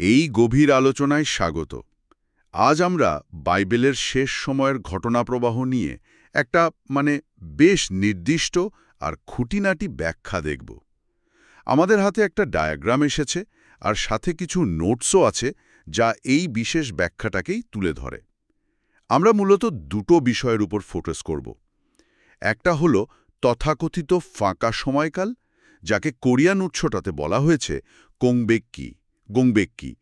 এই গভীর আলোচনায় স্বাগত। আজ আমরা বাইবেলের শেষ সময়ের ঘটনাপ্রবাহ নিয়ে একটা মানে বেশ নির্দিষ্ট আর খুঁটিনাটি ব্যাখ্যা দেখব। আমাদের হাতে একটা ডায়াগ্রাম এসেছে আর সাথে কিছু নোটসও আছে যা এই বিশেষ ব্যাখ্যাটাকেই তুলে ধরে। আমরা মূলত দুটো বিষয়ের উপর ফোকাস করব। একটা হলো তথাকথিত ফাঁকা সময়কাল, যাকে কোরিয়ান উৎসটাতে বলা হয়েছে, কোংবেক্কি। গোংবেক্কি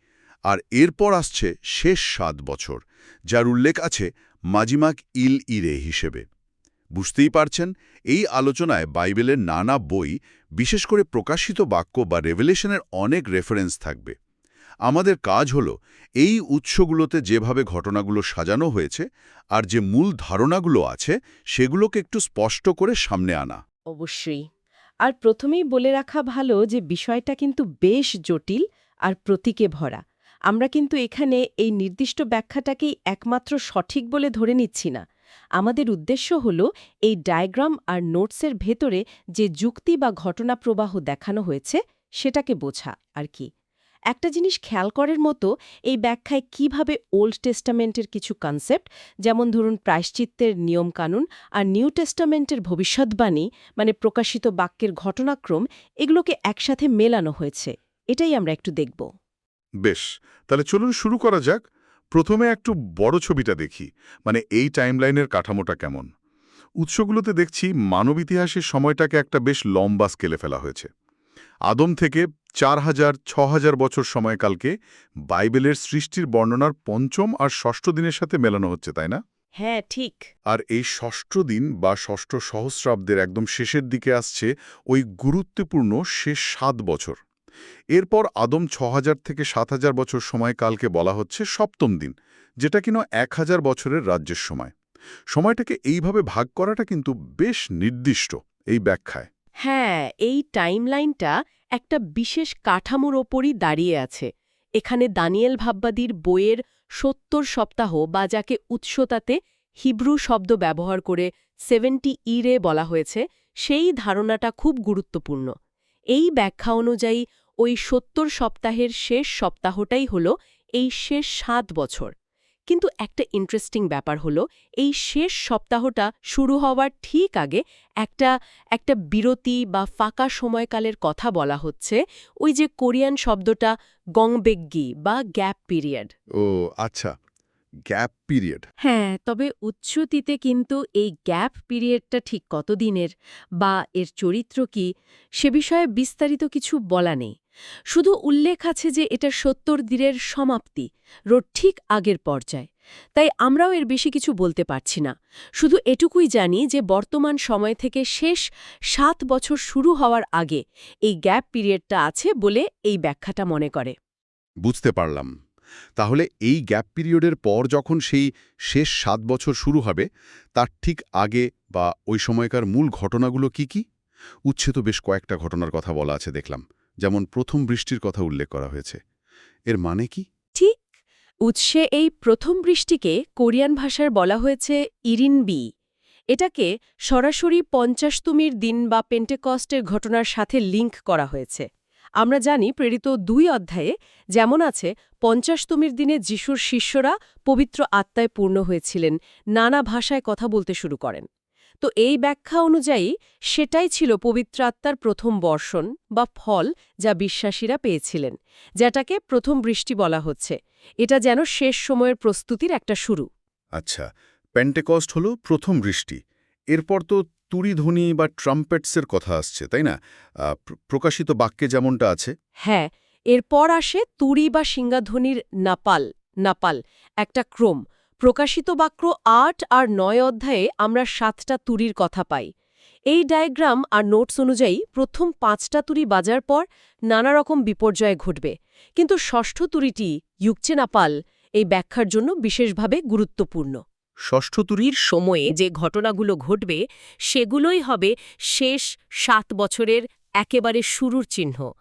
আর এরপর আসছে শেষ সাত বছর, যার উল্লেখ আছে মাজিমাক ইল ইরে হিসেবে। বুঝতেই পারছেন, এই আলোচনায় বাইবেলের নানা বই, বিশেষ করে প্রকাশিত বাক্য বা রেভেলেশনের অনেক রেফারেন্স থাকবে। আমাদের কাজ হল এই উৎসগুলোতে যেভাবে ঘটনাগুলো সাজানো হয়েছে আর যে মূল ধারণাগুলো আছে, সেগুলোকে একটু স্পষ্ট করে সামনে আনা। অবশ্যই। আর প্রথমেই বলে রাখা ভালো যে বিষয়টা কিন্তু বেশ জটিল আর প্রতীকে ভরা। আমরা কিন্তু এখানে এই নির্দিষ্ট ব্যাখ্যাটাকেই একমাত্র সঠিক বলে ধরে নিচ্ছি না। আমাদের উদ্দেশ্য হল এই ডায়াগ্রাম আর নোটসের ভেতরে যে যুক্তি বা ঘটনা প্রবাহ দেখানো হয়েছে, সেটাকে বোঝা আর কি। একটা জিনিস খেয়াল করার মতো এই ব্যাখ্যায় কীভাবে ওল্ড টেস্টামেন্টের কিছু কনসেপ্ট, যেমন ধরুন প্রায়শ্চিত্তের নিয়মকানুন আর নিউ টেস্টামেন্টের ভবিষ্যৎবাণী মানে প্রকাশিত বাক্যের ঘটনাক্রম, এগুলোকে একসাথে মেলানো হয়েছে। এটাই আমরা একটু দেখব। বেশ তাহলে চলুন শুরু করা যাক। প্রথমে একটু বড় ছবিটা দেখি মানে এই টাইমলাইনের কাঠামোটা কেমন। উৎসগুলোতে দেখছি মানব ইতিহাসের সময়টাকে একটা বেশ লম্বা স্কেলে ফেলা হয়েছে। আদম থেকে চার হাজার ছ হাজার বছর সময়কালকে বাইবেলের সৃষ্টির বর্ণনার পঞ্চম আর ষষ্ঠ দিনের সাথে মেলানো হচ্ছে তাই না? হ্যাঁ ঠিক। আর এই ষষ্ঠ দিন বা ষষ্ঠ সহস্রাব্দের একদম শেষের দিকে আসছে ওই গুরুত্বপূর্ণ শেষ সাত বছর। এরপর আদম ছ থেকে সাত হাজার বছর সময়কালকে বলা হচ্ছে সপ্তম দিন, যেটা কিনা এক হাজার বছরের রাজ্যের সময়। সময়টাকে এইভাবে ভাগ করাটা কিন্তু বেশ নির্দিষ্ট এই ব্যাখ্যায়। হ্যাঁ এই টাইমলাইনটা একটা বিশেষ কাঠামোর ওপরই দাঁড়িয়ে আছে। এখানে দানিয়েল ভাববাদীর বইয়ের সত্তর সপ্তাহ বা যাকে উৎসতাতে হিব্রু শব্দ ব্যবহার করে সেভেন্টি ইরে বলা হয়েছে, সেই ধারণাটা খুব গুরুত্বপূর্ণ। এই ব্যাখ্যা অনুযায়ী ওই সত্তর সপ্তাহের শেষ সপ্তাহটাই হলো এই শেষ সাত বছর। কিন্তু একটা ইন্টারেস্টিং ব্যাপার হলো, এই শেষ সপ্তাহটা শুরু হওয়ার ঠিক আগে একটা একটা বিরতি বা ফাঁকা সময়কালের কথা বলা হচ্ছে, ওই যে কোরিয়ান শব্দটা গংবেগ্গি বা গ্যাপ পিরিয়ড। ও আচ্ছা। গ্যাপ পিরিয়ড হ্যাঁ তবে উচ্ছতিতে কিন্তু এই গ্যাপ পিরিয়ডটা ঠিক কতদিনের? বা এর চরিত্র কি? সে বিষয়ে বিস্তারিত কিছু বলা নেই। শুধু উল্লেখ আছে যে এটা সত্তর দিনের সমাপ্তি রোড ঠিক আগের পর্যায়। তাই আমরাও এর বেশি কিছু বলতে পারছি না। শুধু এটুকুই জানি যে বর্তমান সময় থেকে শেষ সাত বছর শুরু হওয়ার আগে এই গ্যাপ পিরিয়ডটা আছে বলে এই ব্যাখ্যাটা মনে করে। বুঝতে পারলাম। তাহলে এই গ্যাপ পিরিয়ডের পর যখন সেই শেষ সাত বছর শুরু হবে, তার ঠিক আগে বা ওই সময়কার মূল ঘটনাগুলো কি কি? উচ্ছেদ বেশ কয়েকটা ঘটনার কথা বলা আছে দেখলাম, যেমন প্রথম বৃষ্টির কথা উল্লেখ করা হয়েছে। এর মানে কি? ঠিক, উৎসে এই প্রথম বৃষ্টিকে কোরিয়ান ভাষার বলা হয়েছে ইরিন বি। এটাকে সরাসরি পঞ্চাশতুমির দিন বা পেন্টেকস্টের ঘটনার সাথে লিঙ্ক করা হয়েছে। আমরা জানি প্রেরিত দুই অধ্যায়ে যেমন আছে, পঞ্চাশতমীর দিনে যিশুর শিষ্যরা পবিত্র আত্মায় পূর্ণ হয়েছিলেন, নানা ভাষায় কথা বলতে শুরু করেন। তো এই ব্যাখ্যা অনুযায়ী সেটাই ছিল পবিত্র আত্মার প্রথম বর্ষণ বা ফল যা বিশ্বাসীরা পেয়েছিলেন, যেটাকে প্রথম বৃষ্টি বলা হচ্ছে। এটা যেন শেষ সময়ের প্রস্তুতির একটা শুরু। আচ্ছা পেন্টেকস্ট হল প্রথম বৃষ্টি। এরপর তো তুরিধ্বনি বা ট্রাম্পেটসের কথা আসছে, তাই না? প্রকাশিত বাক্যে যেমনটা আছে। হ্যাঁ এরপর আসে তুরি বা সিংহাধ্বনির নাপাল নাপাল, একটা ক্রম। প্রকাশিত বাক্য আট আর নয় অধ্যায়ে আমরা সাতটা তুরির কথা পাই। এই ডায়াগ্রাম আর নোটস অনুযায়ী প্রথম পাঁচটা তুরি বাজার পর নানা রকম বিপর্যয় ঘটবে। কিন্তু ষষ্ঠ তুরিটি ইউকচে নাপাল এই ব্যাখ্যার জন্য বিশেষভাবে গুরুত্বপূর্ণ। ষষ্ঠ তুরি তুরির সময়ে যে ঘটনাগুলো ঘটবে, সেগুলোই হবে শেষ সাত বছরের একেবারে শুরুর চিহ্ন।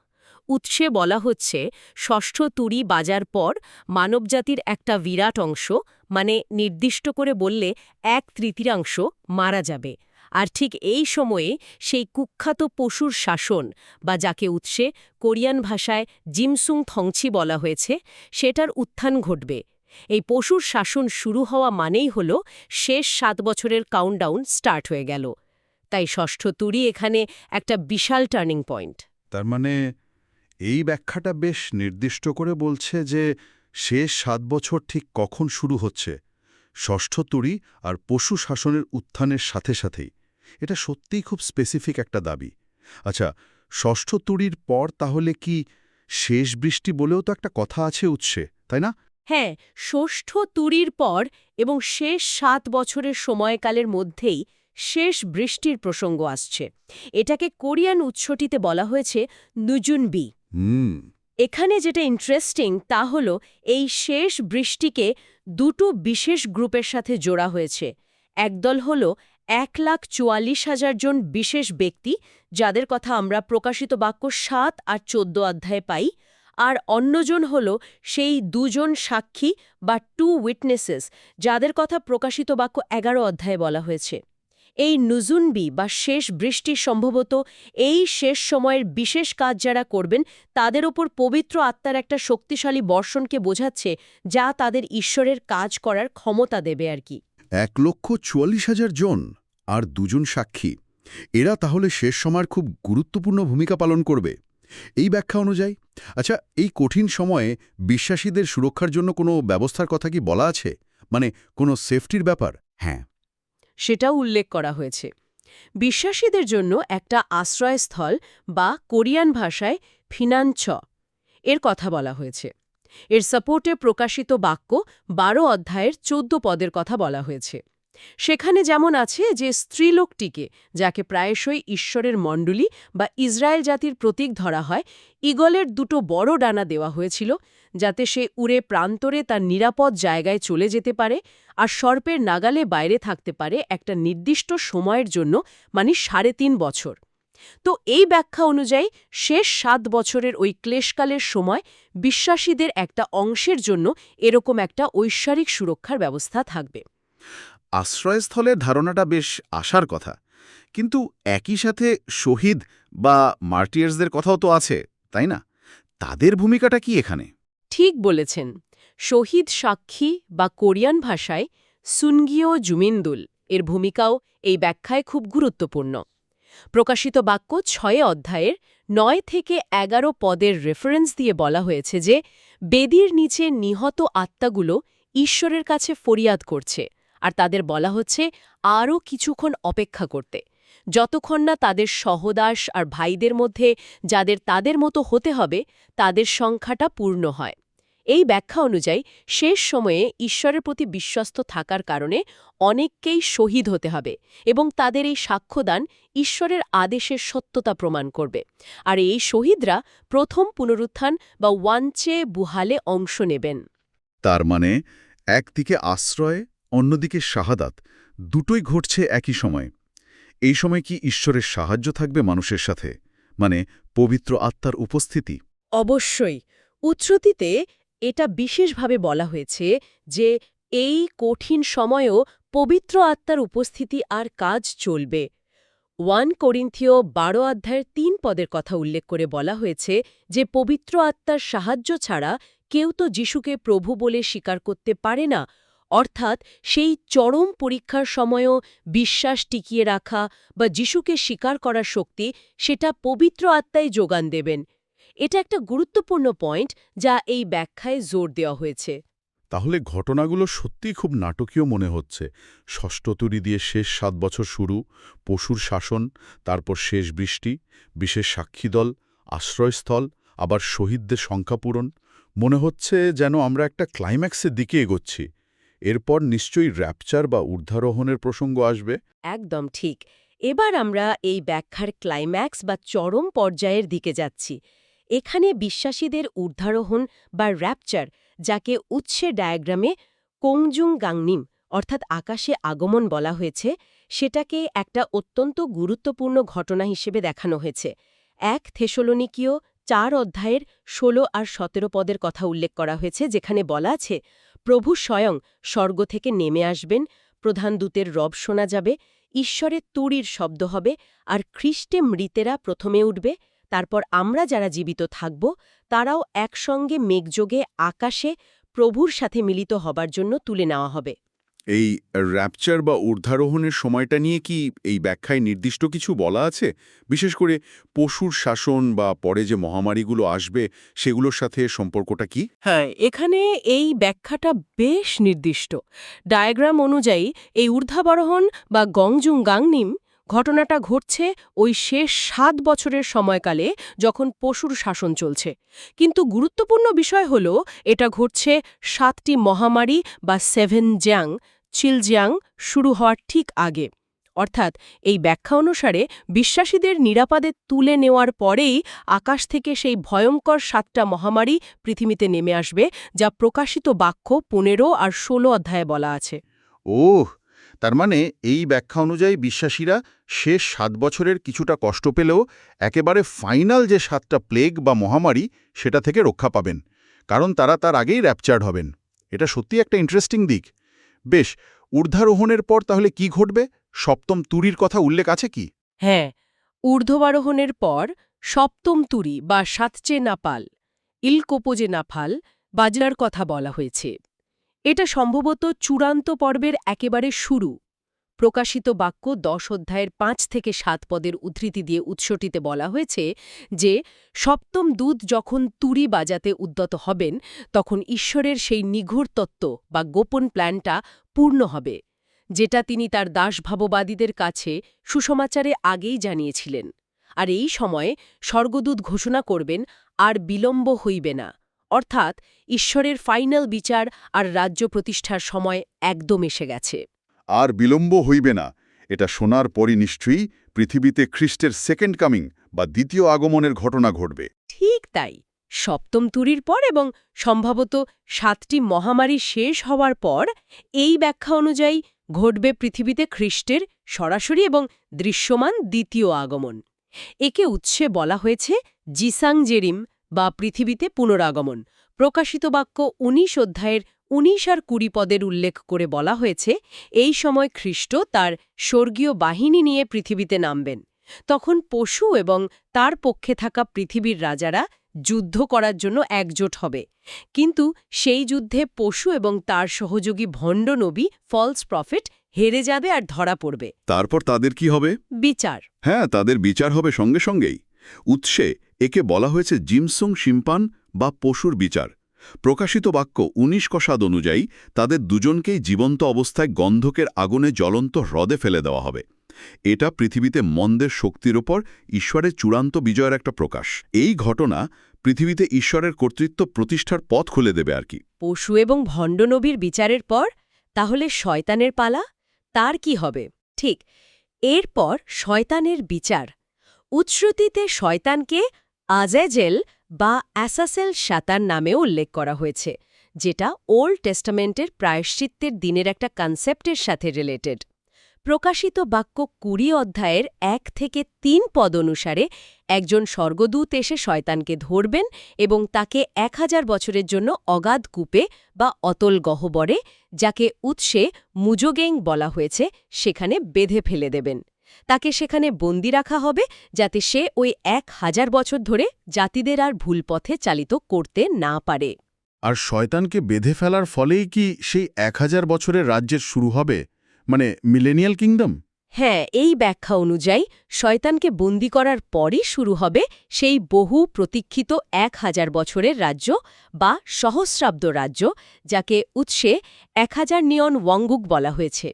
উৎসে বলা হচ্ছে, ষষ্ঠ তুরি বাজার পর মানবজাতির একটা বিরাট অংশ মানে নির্দিষ্ট করে বললে এক তৃতীয়াংশ, মারা যাবে। আর ঠিক এই সময়ে সেই কুখ্যাত পশুর শাসন, বা যাকে উৎসে কোরিয়ান ভাষায় জিমসুং থংছি বলা হয়েছে, সেটার উত্থান ঘটবে। এই পশুর শাসন শুরু হওয়া মানেই হল শেষ সাত বছরের কাউন্টডাউন স্টার্ট হয়ে গেল। তাই ষষ্ঠ তুরি এখানে একটা বিশাল টার্নিং পয়েন্ট তার মানে এই ব্যাখ্যাটা বেশ নির্দিষ্ট করে বলছে যে শেষ সাত বছর ঠিক কখন শুরু হচ্ছে, ষষ্ঠ তুরি আর পশু শাসনের উত্থানের সাথে সাথেই। এটা সত্যিই খুব স্পেসিফিক একটা দাবি। আচ্ছা ষষ্ঠ তুরির পর তাহলে কি শেষ বৃষ্টি বলেও তো একটা কথা আছে উৎসে, তাই না? হ্যাঁ ষষ্ঠ তুরির পর এবং শেষ সাত বছরের সময়কালের মধ্যেই শেষ বৃষ্টির প্রসঙ্গ আসছে। এটাকে কোরিয়ান উৎসটিতে বলা হয়েছে নুজুনবি। এখানে যেটা ইন্টারেস্টিং তা হল এই শেষ বৃষ্টিকে দুটো বিশেষ গ্রুপের সাথে জোড়া হয়েছে। একদল হল এক লাখ চুয়াল্লিশ হাজার জন বিশেষ ব্যক্তি যাদের কথা আমরা প্রকাশিত বাক্য সাত আর চোদ্দ অধ্যায়ে পাই। আর অন্যজন হল সেই দুজন সাক্ষী বা টু উইটনেসেস যাদের কথা প্রকাশিত বাক্য এগারো অধ্যায়ে বলা হয়েছে। এই নুজুনবি বা শেষ বৃষ্টি সম্ভবত এই শেষ সময়ের বিশেষ কাজ যারা করবেন, তাদের ওপর পবিত্র আত্মার একটা শক্তিশালী বর্ষণকে বোঝাচ্ছে, যা তাদের ঈশ্বরের কাজ করার ক্ষমতা দেবে আর কি। এক লক্ষ চুয়াল্লিশ হাজার জন আর দুজন সাক্ষী। এরা তাহলে শেষ সময়ের খুব গুরুত্বপূর্ণ ভূমিকা পালন করবে। এই ব্যাখ্যা অনুযায়ী? আচ্ছা এই কঠিন সময়ে বিশ্বাসীদের সুরক্ষার জন্য কোনো ব্যবস্থার কথা কি বলা আছে? মানে কোনো সেফটির ব্যাপার? হ্যাঁ। সেটাও উল্লেখ করা হয়েছে। বিশ্বাসীদের জন্য একটা আশ্রয়স্থল বা কোরিয়ান ভাষায় ফিনাঞ্চ এর কথা বলা হয়েছে। এর সাপোর্টে প্রকাশিত বাক্য বারো অধ্যায়ের চোদ্দ পদের কথা বলা হয়েছে। সেখানে যেমন আছে যে স্ত্রীলোকটিকে, যাকে প্রায়শই ঈশ্বরের মণ্ডলী বা ইসরায়েল জাতির প্রতীক ধরা হয় ইগলের দুটো বড় ডানা দেওয়া হয়েছিল, যাতে সে উড়ে প্রান্তরে তার নিরাপদ জায়গায় চলে যেতে পারে আর সর্পের নাগালে বাইরে থাকতে পারে একটা নির্দিষ্ট সময়ের জন্য মানে সাড়ে তিন বছর। তো এই ব্যাখ্যা অনুযায়ী শেষ সাত বছরের ওই ক্লেশকালের সময় বিশ্বাসীদের একটা অংশের জন্য এরকম একটা ঐশ্বরিক সুরক্ষার ব্যবস্থা থাকবে। আশ্রয়স্থলের ধারণাটা বেশ আশার কথা। কিন্তু একই সাথে শহীদ বা মার্টিয়ার্সদের কথাও তো আছে, তাই না? তাদের ভূমিকাটা কি এখানে? ঠিক বলেছেন। শহীদ সাক্ষী বা কোরিয়ান ভাষায় সুনগিও জুমিন্দুল এর ভূমিকাও এই ব্যাখ্যায় খুব গুরুত্বপূর্ণ। প্রকাশিত বাক্য ছয় অধ্যায়ের নয় থেকে এগারো পদের রেফারেন্স দিয়ে বলা হয়েছে যে, বেদির নিচে নিহত আত্মাগুলো ঈশ্বরের কাছে ফরিয়াদ করছে। আর তাদের বলা হচ্ছে আরও কিছুক্ষণ অপেক্ষা করতে। যতক্ষণ না তাদের সহদাস আর ভাইদের মধ্যে যাদের তাদের মতো হতে হবে, তাদের সংখ্যাটা পূর্ণ হয়। এই ব্যাখ্যা অনুযায়ী শেষ সময়ে ঈশ্বরের প্রতি বিশ্বস্ত থাকার কারণে অনেককেই শহীদ হতে হবে এবং তাদের এই সাক্ষ্যদান ঈশ্বরের আদেশের সত্যতা প্রমাণ করবে। আর এই শহীদরা প্রথম পুনরুত্থান বা ওয়ানচে বুহালে অংশ নেবেন। তার মানে একদিকে আশ্রয় অন্যদিকে শাহাদাত দুটোই ঘটছে একই সময়। এই সময় কি ঈশ্বরের সাহায্য থাকবে মানুষের সাথে? মানে পবিত্র আত্মার উপস্থিতি? অবশ্যই। উচ্ছ্রুতিতে এটা বিশেষভাবে বলা হয়েছে যে এই কঠিন সময়েও পবিত্র আত্মার উপস্থিতি আর কাজ চলবে। ওয়ান করিন্থীয় বারো অধ্যায়ের তিন পদের কথা উল্লেখ করে বলা হয়েছে যে পবিত্র আত্মার সাহায্য ছাড়া কেউ তো যিশুকে প্রভু বলে স্বীকার করতে পারে না অর্থাৎ সেই চরম পরীক্ষার সময়ও বিশ্বাস টিকিয়ে রাখা বা যিশুকে স্বীকার করার শক্তি সেটা পবিত্র আত্মায় যোগান দেবেন। এটা একটা গুরুত্বপূর্ণ পয়েন্ট যা এই ব্যাখ্যায় জোর দেওয়া হয়েছে। তাহলে ঘটনাগুলো সত্যিই খুব নাটকীয় মনে হচ্ছে। ষষ্ঠ তুরি দিয়ে শেষ সাত বছর শুরু, পশুর শাসন, তারপর শেষ বৃষ্টি, বিশেষ সাক্ষীদল, আশ্রয়স্থল, আবার শহীদদের সংখ্যা পূরণ। মনে হচ্ছে যেন আমরা একটা ক্লাইম্যাক্সের দিকে এগোচ্ছি। এরপর নিশ্চয়ই র্যাপচার বা ঊর্ধ্বারোহণের প্রসঙ্গ আসবে। একদম ঠিক। এবার আমরা এই ব্যাখ্যার ক্লাইম্যাক্স বা চরম পর্যায়ের দিকে যাচ্ছি। এখানে বিশ্বাসীদের ঊর্ধ্বারোহণ বা র্যাপচার যাকে উৎসে ডায়াগ্রামে কোংজুং গাংনিম অর্থাৎ আকাশে আগমন বলা হয়েছে, সেটাকে একটা অত্যন্ত গুরুত্বপূর্ণ ঘটনা হিসেবে দেখানো হয়েছে। এক থেসলোনিকীয় চার অধ্যায়ের ১৬ আর সতেরো পদের কথা উল্লেখ করা হয়েছে, যেখানে বলা আছে প্রভু স্বয়ং স্বর্গ থেকে নেমে আসবেন, প্রধান দূতের রব শোনা যাবে, ঈশ্বরের তুড়ির শব্দ হবে, আর খ্রিস্টে মৃতেরা প্রথমে উঠবে, তারপর আমরা যারা জীবিত থাকব, তারাও একসঙ্গে মেঘযোগে আকাশে প্রভুর সাথে মিলিত হবার জন্য তুলে নেওয়া হবে। এই র্যাপচার বা ঊর্ধ্বারোহণের সময়টা নিয়ে কি এই ব্যাখ্যায় নির্দিষ্ট কিছু বলা আছে? বিশেষ করে পশুর শাসন বা পরে যে মহামারীগুলো আসবে, সেগুলোর সাথে সম্পর্কটা কি? হ্যাঁ এখানে এই ব্যাখ্যাটা বেশ নির্দিষ্ট। ডায়াগ্রাম অনুযায়ী এই ঊর্ধ্বাবরোহণ বা গংজুং গাংনিম ঘটনাটা ঘটছে ওই শেষ সাত বছরের সময়কালে যখন পশুর শাসন চলছে। কিন্তু গুরুত্বপূর্ণ বিষয় হল, এটা ঘটছে সাতটি মহামারী বা সেভেন জ্যাং চিলজিয়াং শুরু হওয়ার ঠিক আগে। অর্থাৎ এই ব্যাখ্যা অনুসারে বিশ্বাসীদের নিরাপদে তুলে নেওয়ার পরেই আকাশ থেকে সেই ভয়ঙ্কর সাতটা মহামারী পৃথিবীতে নেমে আসবে, যা প্রকাশিত বাক্য পনেরো আর ষোলো অধ্যায়ে বলা আছে। ওহ তার মানে এই ব্যাখ্যা অনুযায়ী বিশ্বাসীরা শেষ সাত বছরের কিছুটা কষ্ট পেলেও একেবারে ফাইনাল যে সাতটা প্লেগ বা মহামারী সেটা থেকে রক্ষা পাবেন, কারণ তারা তার আগেই র্যাপচার্ড হবেন। এটা সত্যি একটা ইন্টারেস্টিং দিক। বেশ, ঊর্ধ্বারোহণের পর তাহলে কি ঘটবে? সপ্তম তুরির কথা উল্লেখ আছে কি? হ্যাঁ ঊর্ধ্বারোহণের পর সপ্তম তুরি বা সাতচে নাপাল ইলকোপোজে নাফাল বাজনার কথা বলা হয়েছে। এটা সম্ভবত চূড়ান্ত পর্বের একেবারে শুরু। প্রকাশিত বাক্য দশ অধ্যায়ের পাঁচ থেকে সাত পদের উদ্ধৃতি দিয়ে উৎসটিতে বলা হয়েছে যে, সপ্তম দূত যখন তুরি বাজাতে উদ্যত হবেন, তখন ঈশ্বরের সেই নিঘুর তত্ত্ব বা গোপন প্ল্যানটা পূর্ণ হবে, যেটা তিনি তার দাসভাববাদীদের কাছে সুসমাচারে আগেই জানিয়েছিলেন। আর এই সময়ে স্বর্গদূত ঘোষণা করবেন, আর বিলম্ব হইবে না। অর্থাৎ ঈশ্বরের ফাইনাল বিচার আর রাজ্য প্রতিষ্ঠার সময় একদম এসে গেছে। আর বিলম্ব হইবে না এটা শোনার পরই নিশ্চয়ই পৃথিবীতে খ্রিস্টের সেকেন্ড কামিং বা দ্বিতীয় আগমনের ঘটনা ঘটবে। ঠিক তাই সপ্তম তুরির পর এবং সম্ভবত সাতটি মহামারী শেষ হওয়ার পর এই ব্যাখ্যা অনুযায়ী ঘটবে পৃথিবীতে খ্রিস্টের সরাসরি এবং দৃশ্যমান দ্বিতীয় আগমন। একে উৎসে বলা হয়েছে জিসাং জেরিম বা পৃথিবীতে পুনরাগমন। প্রকাশিত বাক্য ১৯ অধ্যায়ের ১৯ আর কুড়ি পদের উল্লেখ করে বলা হয়েছে এই সময় খ্রিস্ট তার স্বর্গীয় বাহিনী নিয়ে পৃথিবীতে নামবেন। তখন পশু এবং তার পক্ষে থাকা পৃথিবীর রাজারা যুদ্ধ করার জন্য একজোট হবে। কিন্তু সেই যুদ্ধে পশু এবং তার সহযোগী ভণ্ড নবী ফলস প্রফিট হেরে যাবে আর ধরা পড়বে। তারপর তাদের কি হবে? বিচার। হ্যাঁ তাদের বিচার হবে সঙ্গে সঙ্গেই। উৎসে একে বলা হয়েছে জিমসুং শিম্পান বা পশুর বিচার। প্রকাশিত বাক্য ১৯ কষাদ অনুযায়ী, তাদের দুজনকেই জীবন্ত অবস্থায় গন্ধকের আগুনে জ্বলন্ত হ্রদে ফেলে দেওয়া হবে। এটা পৃথিবীতে মন্দের শক্তির ওপর ঈশ্বরের চূড়ান্ত বিজয়ের একটা প্রকাশ। এই ঘটনা পৃথিবীতে ঈশ্বরের কর্তৃত্ব প্রতিষ্ঠার পথ খুলে দেবে আর কি। পশু এবং ভণ্ডনবীর বিচারের পর, তাহলে শয়তানের পালা? তার কি হবে? ঠিক, এরপর শয়তানের বিচার। উৎশ্রুতিতে শয়তানকে আজেজেল বা অ্যাসাসেল সাতার নামেও উল্লেখ করা হয়েছে, যেটা ওল্ড টেস্টামেন্টের প্রায়শ্চিত্তের দিনের একটা কনসেপ্টের সাথে রিলেটেড। প্রকাশিত বাক্য কুড়ি অধ্যায়ের এক থেকে তিন পদ অনুসারে একজন স্বর্গদূত এসে শয়তানকে ধরবেন এবং তাকে এক হাজার বছরের জন্য অগাধ কূপে বা অতল গহ্বরে, যাকে উৎসে মুজোগেং বলা হয়েছে, সেখানে বেঁধে ফেলে দেবেন। তাকে সেখানে বন্দি রাখা হবে যাতে সে ওই এক হাজার বছর ধরে জাতিদের আর ভুল পথে চালিত করতে না পারে। আর শয়তানকে বেঁধে ফেলার ফলেই কি সেই এক হাজার বছরের রাজ্যের শুরু হবে? মানে মিলেনিয়াল কিংডম? হ্যাঁ এই ব্যাখ্যা অনুযায়ী শয়তানকে বন্দি করার পরই শুরু হবে সেই বহু প্রতীক্ষিত এক হাজার বছরের রাজ্য বা সহস্রাব্দ রাজ্য যাকে উৎসে এক হাজার নিয়ন ওয়াঙ্গুক বলা হয়েছে।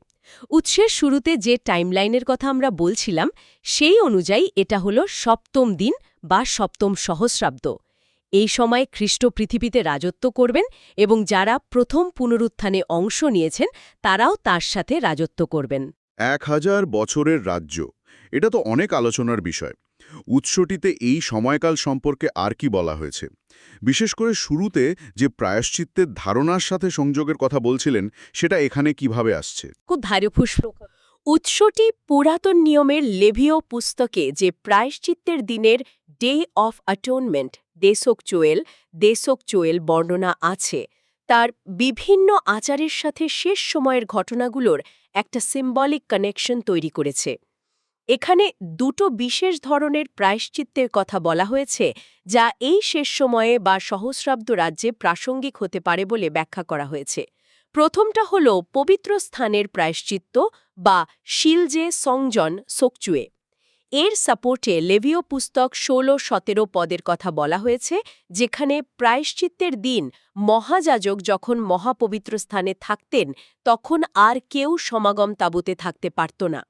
উৎসের শুরুতে যে টাইমলাইনের কথা আমরা বলছিলাম, সেই অনুযায়ী এটা হল সপ্তম দিন বা সপ্তম সহস্রাব্দ। এই সময় খ্রিস্ট পৃথিবীতে রাজত্ব করবেন এবং যারা প্রথম পুনরুত্থানে অংশ নিয়েছেন, তারাও তার সাথে রাজত্ব করবেন। এক হাজার বছরের রাজ্য। এটা তো অনেক আলোচনার বিষয়। উৎসটিতে এই সময়কাল সম্পর্কে আর কি বলা হয়েছে? বিশেষ করে শুরুতে যে প্রায়শ্চিত্তের ধারণার সাথে সংযোগের কথা বলছিলেন, সেটা এখানে কীভাবে আসছে? খুব ধার্যপুষ্প উৎসটি পুরাতন নিয়মের লেভিও পুস্তকে যে প্রায়শ্চিত্তের দিনের ডে অফ অ্যাটোনমেন্ট দেশক চোয়েল দেশক চোয়েল বর্ণনা আছে। তার বিভিন্ন আচারের সাথে শেষ সময়ের ঘটনাগুলোর একটা সিম্বলিক কানেকশন তৈরি করেছে। এখানে দুটো বিশেষ ধরনের প্রায়শ্চিত্তের কথা বলা হয়েছে, যা এই শেষ সময়ে বা সহস্রাব্দ রাজ্যে প্রাসঙ্গিক হতে পারে বলে ব্যাখ্যা করা হয়েছে। প্রথমটা হল পবিত্র স্থানের প্রায়শ্চিত্ত বা শিলজে সংজন সোকচুয়ে। এর সাপোর্টে লেভিও পুস্তক ষোলো সতেরো পদের কথা বলা হয়েছে, যেখানে প্রায়শ্চিত্তের দিন মহাযাজক যখন মহাপবিত্র স্থানে থাকতেন, তখন আর কেউ সমাগম তাঁবুতে থাকতে পারত না।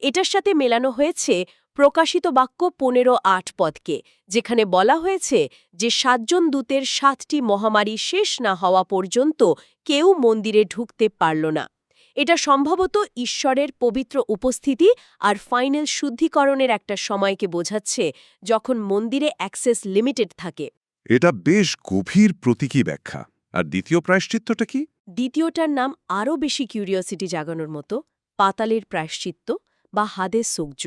এটার সাথে মেলানো হয়েছে প্রকাশিত বাক্য পনেরো আট পদকে যেখানে বলা হয়েছে যে সাতজন দূতের সাতটি মহামারী শেষ না হওয়া পর্যন্ত কেউ মন্দিরে ঢুকতে পারল না। এটা সম্ভবত ঈশ্বরের পবিত্র উপস্থিতি আর ফাইনাল শুদ্ধিকরণের একটা সময়কে বোঝাচ্ছে যখন মন্দিরে অ্যাক্সেস লিমিটেড থাকে। এটা বেশ গভীর প্রতীকী ব্যাখ্যা। আর দ্বিতীয় প্রায়শ্চিত্তটা কি? দ্বিতীয়টার নাম আরও বেশি কিউরিওসিটি জাগানোর মতো পাতালের প্রায়শ্চিত্ত বা হাদের সূর্য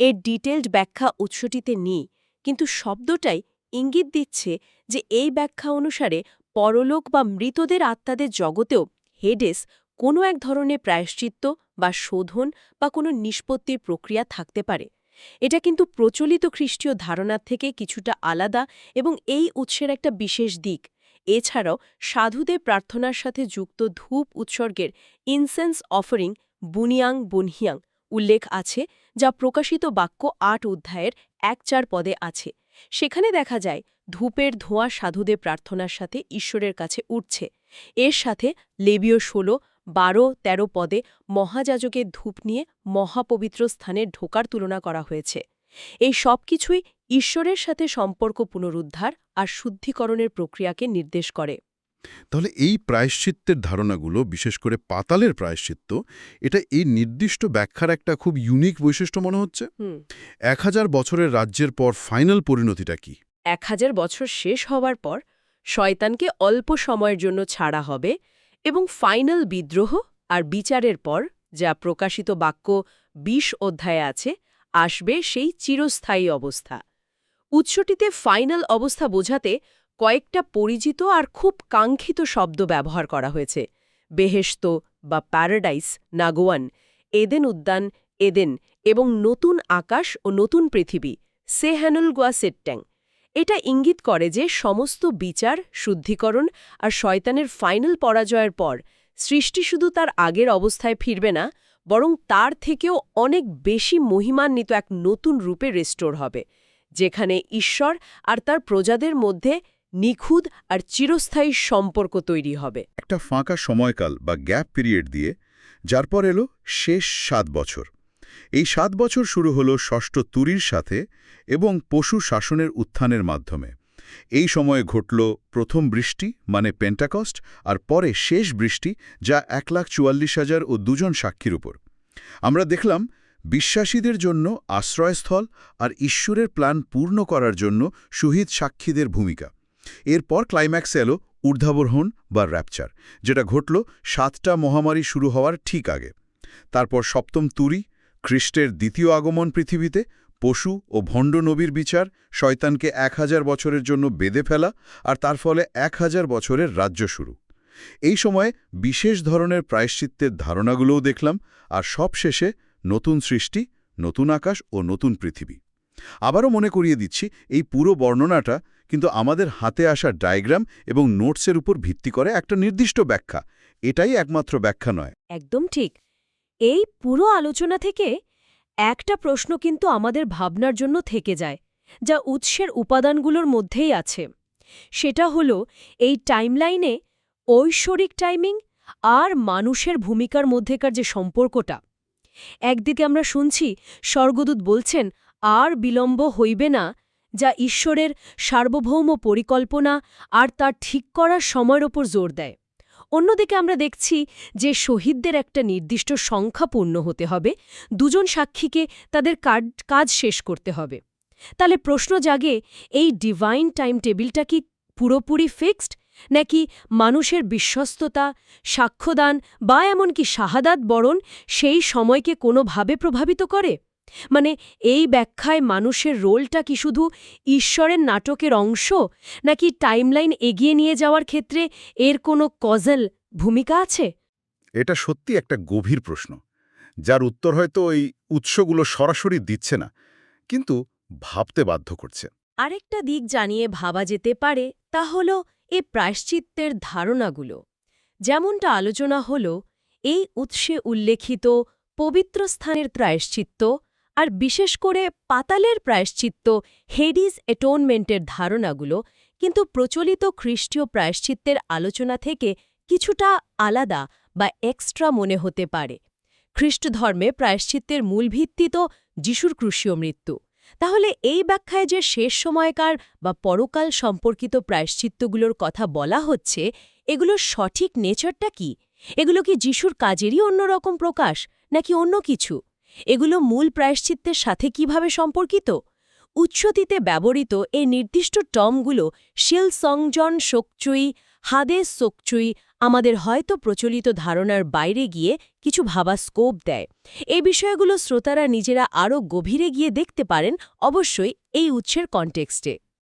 এর ডিটেলড ব্যাখ্যা উৎসটিতে নেই, কিন্তু শব্দটাই ইঙ্গিত দিচ্ছে যে এই ব্যাখ্যা অনুসারে পরলোক বা মৃতদের আত্মাদের জগতেও হেডেস কোনো এক ধরনের প্রায়শ্চিত্ত বা শোধন বা কোনো নিষ্পত্তির প্রক্রিয়া থাকতে পারে। এটা কিন্তু প্রচলিত খ্রিস্টীয় ধারণার থেকে কিছুটা আলাদা এবং এই উৎসের একটা বিশেষ দিক। এছাড়াও সাধুদের প্রার্থনার সাথে যুক্ত ধূপ উৎসর্গের ইনসেন্স অফারিং বুনিয়াং বুনহিয়াং উল্লেখ আছে যা প্রকাশিত বাক্য আট অধ্যায়ের এক চার পদে আছে। সেখানে দেখা যায়, ধূপের ধোঁয়া সাধুদের প্রার্থনার সাথে ঈশ্বরের কাছে উঠছে। এর সাথে লেবীয় ষোলো, বারো ১৩ পদে মহাযাজকের ধূপ নিয়ে মহাপবিত্র স্থানে ঢোকার তুলনা করা হয়েছে। এই সব কিছুই ঈশ্বরের সাথে সম্পর্ক পুনরুদ্ধার আর শুদ্ধিকরণের প্রক্রিয়াকে নির্দেশ করে। তাহলে এই প্রায়শ্চিত্তের ধারণাগুলো বিশেষ করে পাতালের প্রায়শ্চিত্ত এটা এই নির্দিষ্ট ব্যাখ্যার একটা খুব ইউনিক বৈশিষ্ট্য মনে হচ্ছে? এক হাজার বছরের রাজ্যের পর ফাইনাল পরিণতিটা কি? এক হাজার বছর শেষ হওয়ার পর শয়তানকে অল্প সময়ের জন্য ছাড়া হবে এবং ফাইনাল বিদ্রোহ আর বিচারের পর যা প্রকাশিত বাক্য ২০ অধ্যায়ে আছে আসবে সেই চিরস্থায়ী অবস্থা। উৎসটিতে ফাইনাল অবস্থা বোঝাতে কয়েকটা পরিচিত আর খুব কাঙ্ক্ষিত শব্দ ব্যবহার করা হয়েছে। বেহেশত বা প্যারাডাইস, নাগোয়ান, এদেন উদ্যান, এদেন এবং নতুন আকাশ ও নতুন পৃথিবী সেহ্যানুল গোয়া সেট্ট্যাং এটা ইঙ্গিত করে যে সমস্ত বিচার, শুদ্ধিকরণ আর শয়তানের ফাইনাল পরাজয়ের পর, সৃষ্টি শুধু তার আগের অবস্থায় ফিরবে না, বরং তার থেকেও অনেক বেশি মহিমান্বিত এক নতুন রূপে রেস্টোর হবে, যেখানে ঈশ্বর আর তার প্রজাদের মধ্যে নিখুঁত আর চিরস্থায়ী সম্পর্ক তৈরি হবে। একটা ফাঁকা সময়কাল বা গ্যাপ পিরিয়ড দিয়ে, যার পর এলো শেষ সাত বছর। এই সাত বছর শুরু হলো ষষ্ঠ তুরির সাথে এবং পশু শাসনের উত্থানের মাধ্যমে। এই সময়ে ঘটল প্রথম বৃষ্টি মানে পেন্টাকস্ট, আর পরে শেষ বৃষ্টি, যা এক লাখ চুয়াল্লিশ হাজার ও দুজন সাক্ষীর উপর। আমরা দেখলাম, বিশ্বাসীদের জন্য আশ্রয়স্থল আর ঈশ্বরের প্ল্যান পূর্ণ করার জন্য শহীদ সাক্ষীদের ভূমিকা। এরপর ক্লাইম্যাক্স এলো ঊর্ধ্বাবরোহণ বা র্যাপচার যেটা ঘটল সাতটা মহামারী শুরু হওয়ার ঠিক আগে। তারপর সপ্তম তুরি, খ্রিস্টের দ্বিতীয় আগমন পৃথিবীতে, পশু ও ভণ্ড নবীর বিচার, শয়তানকে এক হাজার বছরের জন্য বেঁধে ফেলা আর তার ফলে এক হাজার বছরের রাজ্য শুরু। এই সময়ে বিশেষ ধরনের প্রায়শ্চিত্তের ধারণাগুলোও দেখলাম আর সব শেষে নতুন সৃষ্টি, নতুন আকাশ ও নতুন পৃথিবী। আবারও মনে করিয়ে দিচ্ছি, এই পুরো বর্ণনাটা কিন্তু আমাদের হাতে আসা ডায়াগ্রাম এবং নোটসের উপর ভিত্তি করে একটা নির্দিষ্ট ব্যাখ্যা। এটাই একমাত্র ব্যাখ্যা নয়। একদম ঠিক। এই পুরো আলোচনা থেকে একটা প্রশ্ন কিন্তু আমাদের ভাবনার জন্য থেকে যায়, যা উৎসের উপাদানগুলোর মধ্যেই আছে। সেটা হলো, এই টাইমলাইনে ঐশ্বরিক টাইমিং আর মানুষের ভূমিকার মধ্যেকার যে সম্পর্কটা। একদিকে আমরা শুনছি, স্বর্গদূত বলছেন, আর বিলম্ব হইবে না যা ঈশ্বরের সার্বভৌম পরিকল্পনা আর তার ঠিক করার সময়ের ওপর জোর দেয়। অন্যদিকে আমরা দেখছি যে শহীদদের একটা নির্দিষ্ট সংখ্যা পূর্ণ হতে হবে, দুজন সাক্ষীকে তাদের কাজ- শেষ করতে হবে। তাহলে প্রশ্ন জাগে, এই ডিভাইন টাইম টেবিলটা কি পুরোপুরি ফিক্সড নাকি মানুষের বিশ্বস্ততা, সাক্ষ্যদান বা এমনকি শাহাদাত বরণ সেই সময়কে কোনোভাবে প্রভাবিত করে? মানে এই ব্যাখ্যায় মানুষের রোলটা কি শুধু ঈশ্বরের নাটকের অংশ নাকি টাইমলাইন এগিয়ে নিয়ে যাওয়ার ক্ষেত্রে এর কোনো কজল ভূমিকা আছে? এটা সত্যি একটা গভীর প্রশ্ন যার উত্তর হয়তো ওই উৎসগুলো সরাসরি দিচ্ছে না কিন্তু ভাবতে বাধ্য করছে। আরেকটা দিক জানিয়ে ভাবা যেতে পারে তা হল এ প্রায়শ্চিত্তের ধারণাগুলো। যেমনটা আলোচনা হল এই উৎসে উল্লেখিত পবিত্র স্থানের প্রায়শ্চিত্ত আর বিশেষ করে পাতালের প্রায়শ্চিত্ত হেডিস এটোনমেন্টের ধারণাগুলো কিন্তু প্রচলিত খ্রিস্টীয় প্রায়শ্চিত্তের আলোচনা থেকে কিছুটা আলাদা বা এক্সট্রা মনে হতে পারে। খ্রিস্টধর্মে প্রায়শ্চিত্তের মূল ভিত্তি তো যিশুর ক্রুশীয় মৃত্যু। তাহলে এই ব্যাখ্যায় যে শেষ সময়কার বা পরকাল সম্পর্কিত প্রায়শ্চিত্তগুলোর কথা বলা হচ্ছে এগুলোর সঠিক নেচারটা কি? এগুলো কি যিশুর কাজেরই অন্যরকম প্রকাশ, নাকি অন্য কিছু? এগুলো মূল প্রায়শ্চিত্তের সাথে কীভাবে সম্পর্কিত? উচ্ছতিতে ব্যবহৃত এই নির্দিষ্ট টমগুলো শিল সংজন শোকচুই হাদেস সোকচুই আমাদের হয়তো প্রচলিত ধারণার বাইরে গিয়ে কিছু ভাবা স্কোপ দেয়। এই বিষয়গুলো শ্রোতারা নিজেরা আরও গভীরে গিয়ে দেখতে পারেন অবশ্যই এই উৎসের কনটেক্সটে।